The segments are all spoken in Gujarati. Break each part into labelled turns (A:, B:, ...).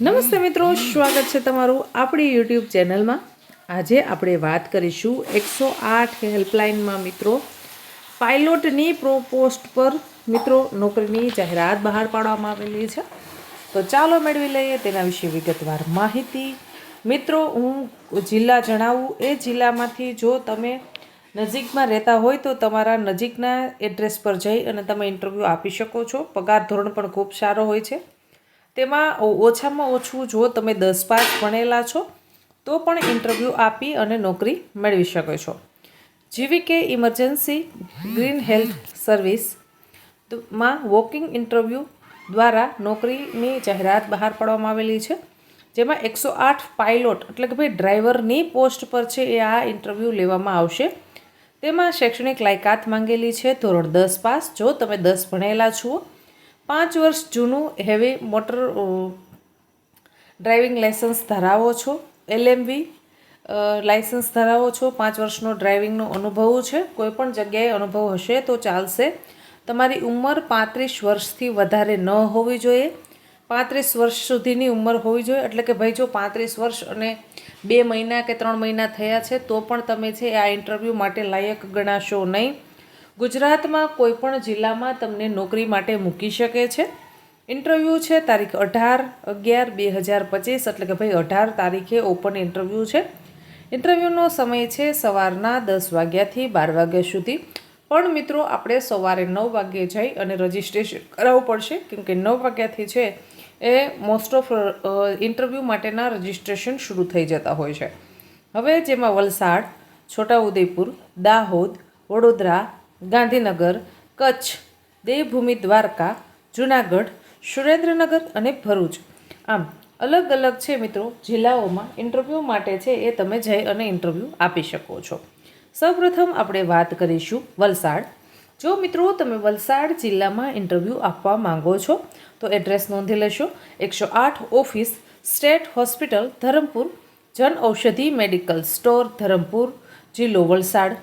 A: નમસ્તે મિત્રો, સ્વાગત છે તમારું આપણી યુટ્યુબ ચેનલમાં. આજે આપણે વાત કરીશું એકસો આઠ હેલ્પલાઇનમાં મિત્રો. પાયલોટની પ્રો પોસ્ટ પર મિત્રો નોકરીની જાહેરાત બહાર પાડવામાં આવેલી છે. તો ચાલો મેળવી લઈએ તેના વિશે વિગતવાર માહિતી. મિત્રો, હું જિલ્લા જણાવું. એ જિલ્લામાંથી જો તમે નજીકમાં રહેતા હોય તો તમારા નજીકના એડ્રેસ પર જઈ અને તમે ઇન્ટરવ્યૂ આપી શકો છો. પગાર ધોરણ પણ ખૂબ સારો હોય છે. તેમાં ઓછામાં ઓછું જો તમે દસ પાસ ભણેલા છો, તો પણ ઇન્ટરવ્યૂ આપી અને નોકરી મેળવી શકો છો. જેવી કે ઇમરજન્સી ગ્રીન હેલ્થ સર્વિસમાં વોકિંગ ઇન્ટરવ્યૂ દ્વારા નોકરીની જાહેરાત બહાર પાડવામાં આવેલી છે. જેમાં એકસો આઠ પાયલોટ એટલે કે ભાઈ ડ્રાઈવરની પોસ્ટ પર છે એ આ ઇન્ટરવ્યૂ લેવામાં આવશે. તેમાં શૈક્ષણિક લાયકાત માંગેલી છે, ધોરણ દસ પાસ, જો તમે દસ ભણેલા છો પાંચ વર્ષ જૂનું હેવી મોટર ડ્રાઇવિંગ લાઇસન્સ ધરાવો છો એલએમવી લાઇસન્સ ધરાવો છો, પાંચ વર્ષનો ડ્રાઇવિંગનો અનુભવ છે, કોઈ પણ જગ્યાએ અનુભવ હશે તો ચાલશે. તમારી ઉંમર પાંત્રીસ વર્ષથી વધારે ન હોવી જોઈએ. પાંત્રીસ વર્ષ સુધીની ઉંમર હોવી જોઈએ, એટલે કે ભાઈ જો પાંત્રીસ વર્ષ અને બે મહિના કે ત્રણ મહિના થયા છે, તો પણ તમે છે આ ઇન્ટરવ્યૂ માટે લાયક ગણાશો નહીં. ગુજરાતમાં કોઈ પણ જિલ્લામાં તમને નોકરી માટે મૂકી શકે છે? ઇન્ટરવ્યૂ છે તારીખ અઢાર અગિયાર બે હજાર પચીસ, એટલે કે ભાઈ અઢાર તારીખે ઓપન ઇન્ટરવ્યૂ છે. ઇન્ટરવ્યૂનો સમય છે સવારના દસ વાગ્યાથી બાર વાગ્યા સુધી. પણ મિત્રો, આપણે સવારે નવ વાગ્યે જઈ અને રજિસ્ટ્રેશન કરાવવું પડશે. કેમકે નવ વાગ્યાથી છે એ મોસ્ટ ઓફ ઇન્ટરવ્યૂ માટેના રજિસ્ટ્રેશન શરૂ થઈ જતા હોય છે. હવે જેમાં વલસાડ, છોટાઉદેપુર, દાહોદ, વડોદરા ગાંધીનગર, કચ્છ, દેવભૂમિ, દ્વારકા, જુનાગઢ, સુરેન્દ્રનગર અને ભરૂચ. આમ, અલગ અલગ છે મિત્રો, જિલ્લાઓમાં ઇન્ટરવ્યૂ માટે છે એ તમે જઈ અને ઇન્ટરવ્યૂ આપી શકો છો. સૌપ્રથમ આપણે વાત કરીશું વલસાડ. જો મિત્રો તમે વલસાડ જિલ્લામાં ઇન્ટરવ્યૂ આપવા માંગો છો, તો એડ્રેસ નોંધી લેશો. એકસો આઠ office, state hospital, Dharampur Jan Aushadhi medical store, Dharampur, જિલ્લો વલસાડ.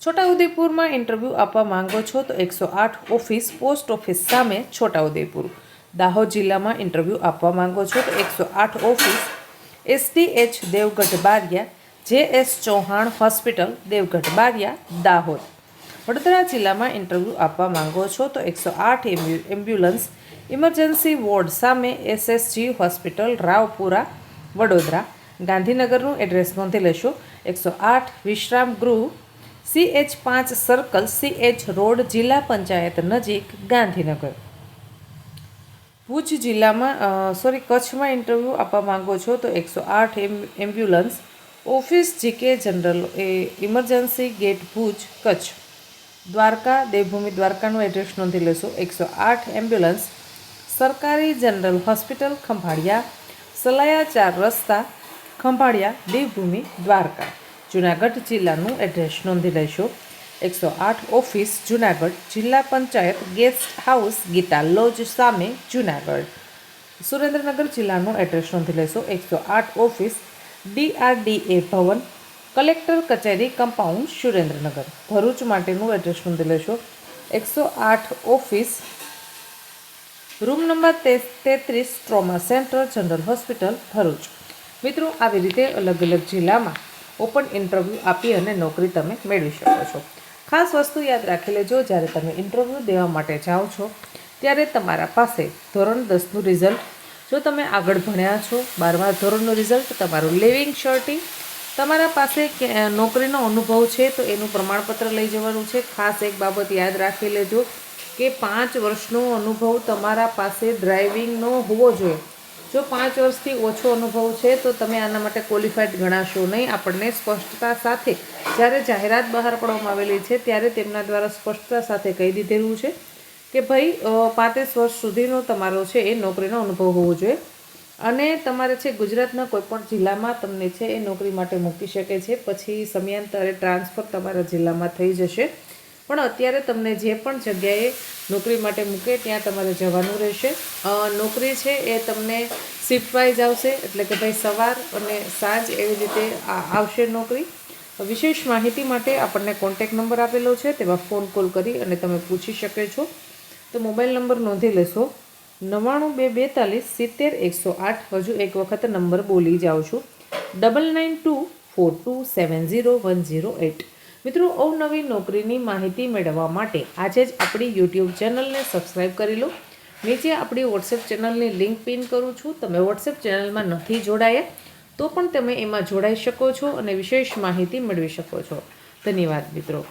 A: છોટાઉદેપુરમાં ઇન્ટરવ્યૂ આપવા માંગો છો તો એકસો આઠ ઓફિસ પોસ્ટ ઓફિસ સામે છોટાઉદેપુર. દાહોદ જિલ્લામાં ઇન્ટરવ્યૂ આપવા માંગો છો તો એકસો આઠ office SDH Devgadh Baria J S Chauhan hospital Devgadh Baria, Dahod. Vadodara જિલ્લામાં ઇન્ટરવ્યૂ આપવા માંગો છો તો એકસો આઠ એમ્બ્યુલન્સ ઇમરજન્સી વોર્ડ સામે એસએસજી હોસ્પિટલ રાવપુરા, વડોદરા. ગાંધીનગરનું એડ્રેસ નોંધી લેશો. એકસો આઠ વિશ્રામ ગૃહ સીએચ પાંચ સર્કલ સીએચ રોડ જિલ્લા પંચાયત નજીક ગાંધીનગર. ભુજ જિલ્લામાં સોરી કચ્છમાં ઇન્ટરવ્યૂ આપવા માંગો છો તો એકસો આઠ એમ એમ્બ્યુલન્સ ઓફિસ જીકે જનરલ, એ ઇમરજન્સી ગેટ ભુજ, કચ્છ. દ્વારકા, દેવભૂમિ દ્વારકાનું એડ્રેસ નોંધી લેશો. એકસો આઠ એમ્બ્યુલન્સ સરકારી જનરલ હોસ્પિટલ, ખંભાળિયા સલાયા ચાર રસ્તા, ખંભાળિયા, દેવભૂમિ દ્વારકા. જુનાગઢ જિલ્લાનું એડ્રેસ નોંધી લેશો એકસો આઠ ઓફિસ, જુનાગઢ જિલ્લા panchayat guest house Geeta lodge સામે જુનાગઢ. સુરેન્દ્રનગર જિલ્લાનું એડ્રેસ નોંધી લેશો એકસો આઠ ઓફિસ ડીઆરડીએ ભવન, કલેક્ટર કચેરી કમ્પાઉન્ડ સુરેન્દ્રનગર. ભરૂચ માટેનું એડ્રેસ નોંધી લેશો એકસો આઠ ઓફિસ, રૂમ નંબર તેત્રીસ, trauma centre, general hospital, Bharuch. મિત્રો, આવી રીતે અલગ અલગ જિલ્લામાં ઓપન ઇન્ટરવ્યૂ આપી અને નોકરી તમે મેળવી શકો છો. ખાસ વસ્તુ યાદ રાખી લેજો, જ્યારે તમે ઇન્ટરવ્યૂ દેવા માટે જાઓ છો, ત્યારે તમારા પાસે ધોરણ દસનું રિઝલ્ટ, જો તમે આગળ ભણ્યા છો, બારમા ધોરણનું રિઝલ્ટ, તમારું લિવિંગ શર્ટિંગ, તમારા પાસે નોકરીનો અનુભવ છે, તો એનું પ્રમાણપત્ર લઈ જવાનું છે. ખાસ એક બાબત યાદ રાખી લેજો કે પાંચ વર્ષનો અનુભવ તમારા પાસે ડ્રાઇવિંગનો હોવો જોઈએ. જો પાંચ વર્ષથી ઓછો અનુભવ છે, તો તમે આના માટે ક્વોલિફાઈડ ગણાશો નહીં. આપણને સ્પષ્ટતા સાથે જ્યારે જાહેરાત બહાર પાડવામાં આવેલી છે, ત્યારે તેમના દ્વારા સ્પષ્ટતા સાથે કહી દીધેલું છે કે ભાઈ પાંત્રીસ વર્ષ સુધીનો તમારો છે એ નોકરીનો અનુભવ હોવો જોઈએ. અને તમારે છે ગુજરાતના કોઈપણ જિલ્લામાં તમને છે એ નોકરી માટે મૂકી શકે છે. પછી સમયાંતરે ટ્રાન્સફર તમારા જિલ્લામાં થઈ જશે. પણ અત્યારે તમને જે પણ જગ્યાએ નોકરી માટે મૂકે, ત્યાં તમારે જવાનું રહેશે. નોકરી છે એ તમને શિફ્ટ વાઇઝ આવશે, એટલે કે ભાઈ સવાર અને સાંજ એવી રીતે આવશે નોકરી. વિશેષ માહિતી માટે આપણને કોન્ટેક નંબર આપેલો છે, તેમાં ફોન કોલ કરી અને તમે પૂછી શકે છો. તો મોબાઈલ નંબર નોંધી લેશો. નવ્વાણું બે બેતાલીસ સિત્તેર એકસો આઠ, હજુ એક વખત નંબર બોલી જાઉં છું. Double nine two four two seven zero one zero eight મિત્રો, અવનવી નોકરીની માહિતી મેળવવા માટે આજે જ આપણી યુટ્યુબ ચેનલને સબસ્ક્રાઈબ કરી લો. નીચે આપણી વોટ્સએપ ચેનલની લિંક પિન કરું છું. તમે વોટ્સએપ ચેનલમાં નથી જોડાયા, તો પણ તમે એમાં જોડાઈ શકો છો અને વિશેષ માહિતી મેળવી શકો છો. ધન્યવાદ મિત્રો.